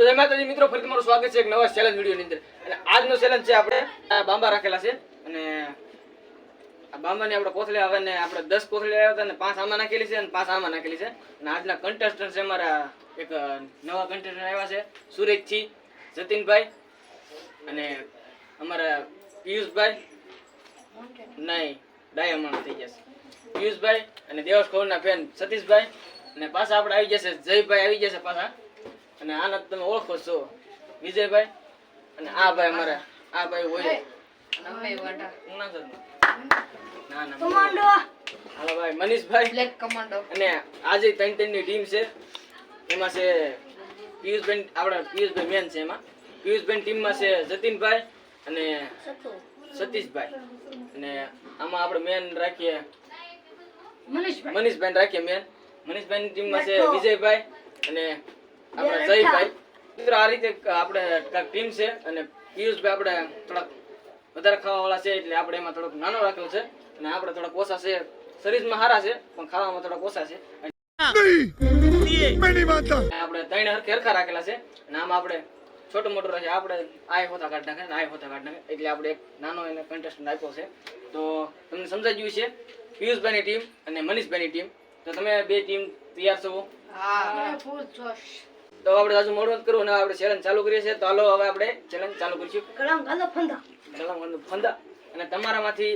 તો જય માતાજી, મિત્રો ફરી તમારું સ્વાગત છે એક નવા ચેલેન્જ વિડીયોની અંદર. અને આજનો ચેલેન્જ છે આપણે બાંબા રાખેલા છે. અને આ બાંબાની આપણે કોથળી આવે ને આપણે દસ કોથળી આવ્યા હતા અને પાંચ આમાં નાખેલી છે અને પાંચ આમાં નાખેલી છે. અને આજના કન્ટેસ્ટન્ટ છે અમારા એક નવા કન્ટેસ્ટન્ટ આવ્યા છે, સુરેશજી, જતીનભાઈ અને અમારા પિયુષભાઈ. નહીં, ડાયમંડ થઈ જશે પિયુષભાઈ અને દેવસ ખોરના ફેન સતીશભાઈ. અને પાછા આપણે આવી જશે, જયભાઈ આવી જશે પાછા. અને આના તમે ઓળખો છો વિજયભાઈ? અને આ ભાઈ અમારા આ ભાઈ હોય? ના ના હાલો ભાઈ મનીષભાઈ. Black commando. અને આજે ત્રણ ત્રણની ટીમ છે. એમાં છે પિયુષભાઈ આપણા પિયુષભાઈ મેન છે એમાં. પિયુષભાઈ ટીમમાં છે જતીનભાઈ અને સતીશભાઈ. અને આમાં આપણે મેન રાખીએ મનીષભાઈ. મનીષભાઈ રાખીએ મેન મનીષભાઈની ટીમમાં છે વિજયભાઈ અને આપણા જયભાઈ મિત્રો આ રીતે આપણે ટીમ છે અને પિયુષભાઈ આપણે થોડાક વધારે ખાવાવાળા છે એટલે આપણે એમાં થોડોક નાનો રાખ્યો છે અને આપણે થોડાક ઓછા છે. શરીરમાં સારા છે પણ ખાવામાં થોડાક ઓછા છે. આપણે ત્રણ હરખે હરખા રાખેલા છે. અને આમાં આપણે છોટું મોટું રાખીએ. આપણે આય હોતા કાઢ નાખે આય હોતા કાઢ નાખે. એટલે આપણે એક નાનો એને કન્ટેસ્ટન્ટ આપ્યો છે. તો તમને સમજાઈ ગયું છે પિયુષભાઈની ટીમ અને મનીષભાઈની ટીમ. તો તમે બે ટીમ તૈયાર છો? હા. ફૂલ જોશ. તો આપણે આજુ મોડું કરું અને આપણે ચેલેન્જ ચાલુ કરીએ છીએ. તો હાલો હવે આપણે ચેલેન્જ ચાલુ કરીશું. કલમ ગાલો ફંદા. કલમ ગંદુ ફંદા. અને તમારામાંથી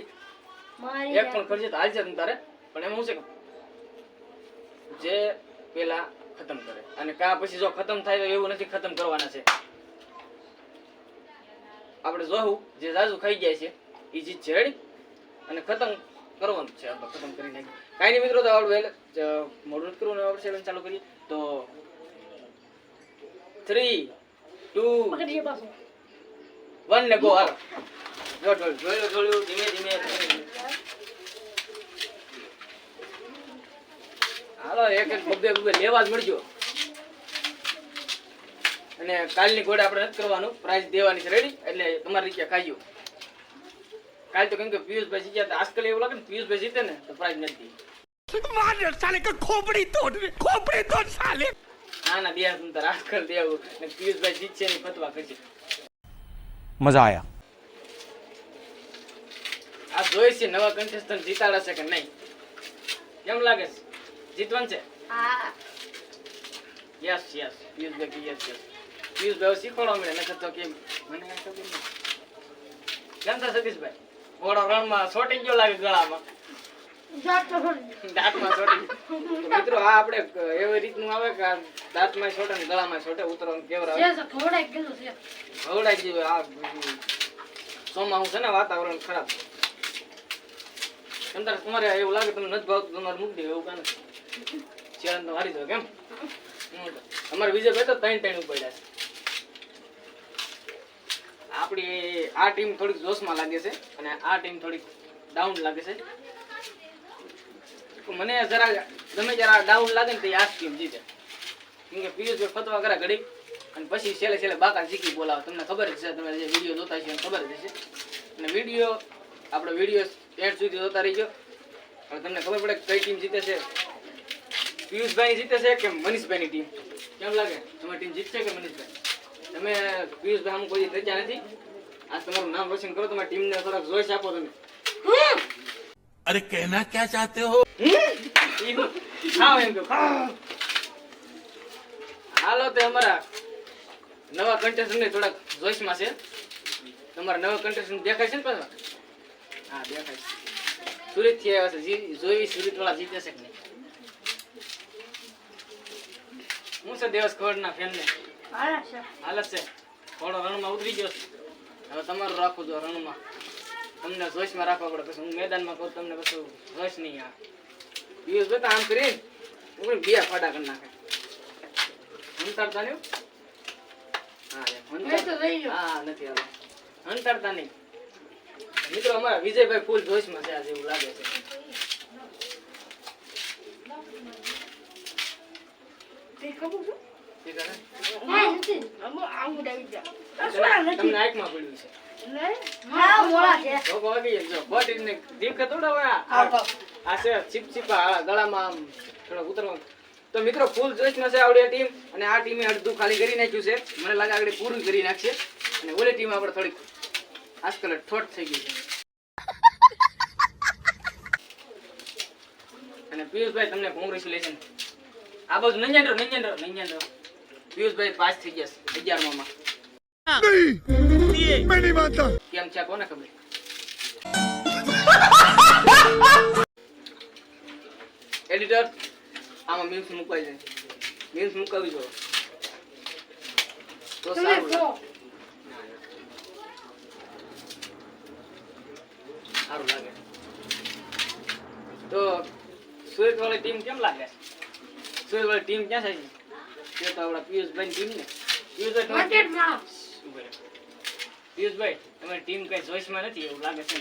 મારી એક પણ ખર્ચે તો હાલશે તારે. પણ એમાં શું છે જે પેલા ખતમ કરે. અને કા પછી જો ખતમ થાય તો એવું નથી ખતમ કરવાના છે. આપણે જોવું જે જાજુ ખાઈ જાય છે એ જીત છે રેડી અને ખતમ કરવાનું છે. આપણે ખતમ કરી નાખી કાંઈ નહીં મિત્રો તો આપણે મોડું ને આપણે ચેલેન્જ ચાલુ કરીએ. તો થ્રી ટુ વન ને ગો હાલો. જો જોયું જોયું જોયું ધીમે ધીમે હાલો એક એક બબ્બે બબ્બે લેવા જ મળજો. અને કાલની ઘોડે આપણે નથી કરવાનું પ્રાઇઝ દેવાની છે રેડી એટલે તમારી રીતે ખાઈયો કાલ તો કેમ કે પિયુષભાઈ જીત્યા તો આજકાલ એવું લાગે ને પિયુષભાઈ જીતે ને તો પ્રાઇઝ નથી. ના નાના બે હું તાર આ કરી દેવું મજા આયા. આ જોઈ છે નવા કન્ટેસ્ટન્ટ છે કે નહીં? કેમ લાગે છે? જીતવાનું છે? હા. યસ યસ પિયુષભાઈ યસ યસ પિયુષભાઈ શીખવાડો મળે નકર તો કેમ? મને કેમ થશે સતીશભાઈ? ઘોડો રણમાં સોટી ગયો લાગે ગળામાં. દાંતમાં સોટી મિત્રો આ આપણે એવી રીતનું આવે કે દાંતમાં સોટે ને ગળામાં સોટે ઉતરવાનું કેવર આવે. જે છે ઘોડાઈ ગયેલું છે. હવડાઈ જેવું આ ચોમાસું છે ને વાતાવરણ ખરાબ. અંદર તમારે એવું લાગે તમને નથી ભાવતું તમારે મૂકી દેવું એવું કાને ચેરન તો હારી દો કેમ? અમારે બીજે બે તો ત્રણ ત્રણ ઉપાડ્યા છે. આપણી આ ટીમ થોડીક જોશમાં લાગે છે અને આ ટીમ થોડીક ડાઉન લાગે છે. મને જરા ગમે જરા ડાઉન લાગે ને તો આ ટીમ જીતે. કેમ કે પિયુષભાઈ ફતવા કરે ઘડીક અને પછી છેલ્લે છેલ્લે બાકા શીખી બોલાવો. તમને ખબર જ છે તમે જે વીડિયો જોતા છે ખબર જ છે અને વીડિયો આપણો વીડિયો એડ સુધી જોતા રહીજો. અને તમને ખબર પડે કઈ ટીમ જીતે છે? પિયુષભાઈ જીતે છે કે મનીષભાઈની ટીમ કેમ લાગે? તમારી ટીમ જીતશે કે મનીષભાઈ તમે પિયુષભાઈ આમ કોઈ થયા નથી? આ તમારું નામ રોશન કરો, તમારી ટીમને થોડાક જોઈશ આપો તમે. अरे कहना क्या चाहते हो ઈ હું ખાવ એમ કહું. હાલો તે અમારા નવા કન્ટેસ્ટન્ટ થોડાક જોશમાં છે તમારા નવા કન્ટેસ્ટન્ટ દેખાય છે ને પાછા હા દેખાય છે સુરત થી આવ્યા છે જી- જોઈ સુરત વાળા જીતે છે કે નહીં હું છે દેવસ ખવડના ફેન ને હારા છે હાલત છે થોડો રણમાં ઉતરી ગયો છે. હવે તમારું રાખવું જો રણમાં તમને જોશમાં રાખવા પડે. પછી હું મેદાનમાં કહું તમને પછી જોશ નહીં આ. દિવસ જોતા આમ કરીને હું બે ફાડા કરી નાખે. હંતાડતા નહીં હા. તો હંતાડ- રહી ગયો. હા નથી આવે હંતાડતા નહીં. મિત્રો અમારા વિજયભાઈ ફૂલ જોશમાં છે આજે એવું લાગે છે. તમને આંખમાં પડ્યું છે. તો મિત્રો ફૂલ જોશમાં છે આવડી ટીમ અને આ ટીમે અડધું ખાલી કરી નાખ્યું છે મને લાગે આગળ પૂરું કરી નાખશે અને ઓલી ટીમ આપણે થોડીક આજકાલ ઠોટ થઈ ગઈ છે અને પિયુષભાઈ તમને કોંગ્રેચ્યુલેશન આ બાજુ નંજન રહો નંજન રહો નંજન રહો પિયુષભાઈ પાસ થઈ ગયા છે અગિયારમાં કેમ છે કોને ખબર? એડિટર આમાં મીમ્સ મુકાઈ જાય. મીમ્સ મુકાવી જો તો સારું સારું લાગે. તો સુરત વાળી ટીમ કેમ લાગે? સુરત વાળી ટીમ ક્યાં થાય છે? તે તો આપણા પિયુષભાઈ ટીમ ને. પિયુષભાઈ પિયુષભાઈ તમારી ટીમ કઈ જોઈશમાં નથી એવું લાગે છે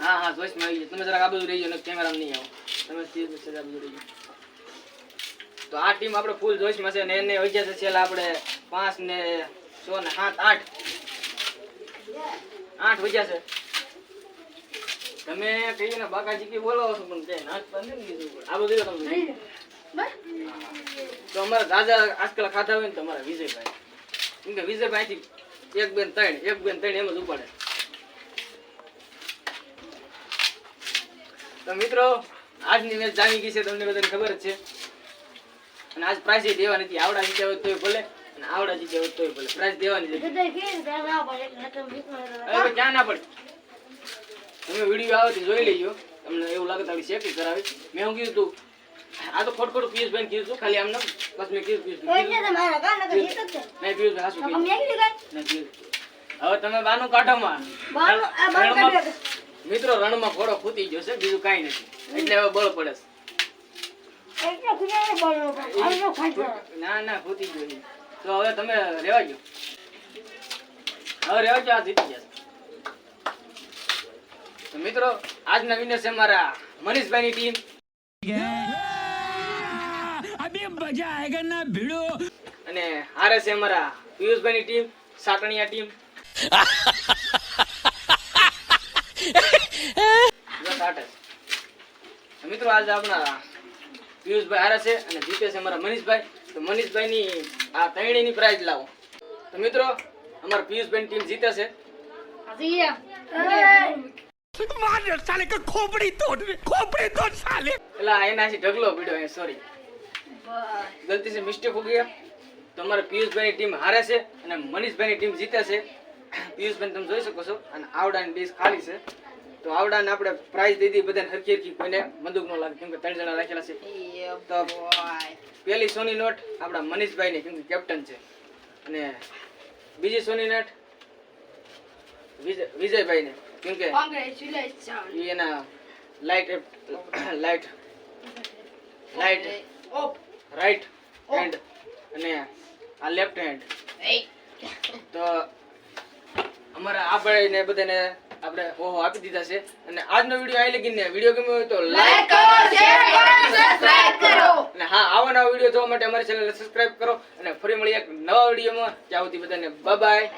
હા હા જોઈશમાં આવી જાય તમે જરાક આ બધું રહી જાઓ કેમેરા કેમેરામાં નહીં આવો. તમે સીધું આ રહી જાઓ તો આ ટીમ આપણે ફૂલ જોઈશમાં છે ને એને હોય છે છેલ્લા આપણે પાંચ ને છ ને સાત આઠ. આઠ વજ્યા છે. તમે કહીએ ને બાકાજી કે બોલાવો છો પણ કઈ નાચ પર નથી કીધું. આ બધું તમે. તો અમારા દાદા આજકાલ ખાધા હોય ને તો અમારા વિજયભાઈ. કેમ કે વિજયભાઈ થી એક બેન ત્રણ એક બેન ત્રણ એમ જ ઉપાડે. તો મિત્રો આજની મેચ જામી ગઈ છે તમને બધાને ખબર જ છે. અને આજ પ્રાઇઝ દેવા નથી આવડા જીત્યા હોય તોય ભલે અને આવડા જીત્યા હોય તોય ભલે. પ્રાઇઝ દેવાની છે ક્યાં ના પડે? તમે વીડિયો આવે તો જોઈ લેજો. તમને એવું લાગે તો શેકી કરાવી. મેં હું કીધું તું આ તો ખોટ ખોટું પિયુષભાઈ કીધું ખાલી આમ બસ મેં કીધું પિયુષભાઈ એટલે તો મારા કાન નકર એક છે. નહીં હાસું નકર મેં કીધું. નહીં પિયુષ હવે તમે બાનું કાઢો માં બારનું- આ બાર કાઢો. મિત્રો રણમાં ઘોડો ખૂટી ગયો છે બીજું કાઈ નથી એટલે હવે બળ પડે છે. ના ના ખૂટી ગયો. તો હવે તમે રેવા ગયો હવે રેવા ગયો આ જીતી તો મિત્રો આજના વિનર છે મારા મનીષભાઈની ટીમ अभी मजा आएगा ना भिड़ो અને હારે છે અમારા પિયુષભાઈની ટીમ સાટણિયા ટીમ બસ આઠ જ. તો મિત્રો આજે આપણા પિયુષભાઈ હારે છે અને જીતે છે અમારા મનીષભાઈ તો મનીષભાઈની આ ત્રણેયની પ્રાઇઝ લાવો તો મિત્રો અમારા પિયુષભાઈની ટીમ જીતે છે હજી એમ. मार साले का खोपड़ी तोड़ खोपड़ी तोड़ साले એટલે આ એનાથી ઢગલો પીડ્યો સોરી બસ. ગલતી સે મિસ્ટેક હો ગયા. તમારા પિયુષભાઈની ટીમ હારે છે અને મનીષભાઈની ટીમ જીતે છે. પિયુષભાઈ તમે જોઈ શકો છો અને આવડાની ડીશ ખાલી છે. તો આવડાને આપણે પ્રાઇઝ દીધી બધાને હરખી હરખી કોઈને બંદૂક ન લાગે કેમ કે ત્રણ જણા રાખેલા છે. તો પહેલી સોની નોટ આપણા મનીષભાઈને કેમ કે કેપ્ટન છે. અને બીજી સોની નોટ વિજયભાઈને કેમ કે એના light light light off right hand અને આ લેફ્ટ હેન્ડ. તો અમારા આ ભાઈને બધાને આપણે ઓહો આપી દીધા છે. અને આજનો વીડિયો આવી લગીને વીડિયો ગમ્યો હોય તો લાઈક કરો, શેર કરો, સબસ્ક્રાઇબ કરો. અને હા આવા નવા વીડિયો જોવા માટે અમારી ચેનલને સબસ્ક્રાઇબ કરો. અને ફરી મળીએ એક નવા વિડીયોમાં. ત્યાં સુધી બધાને બાય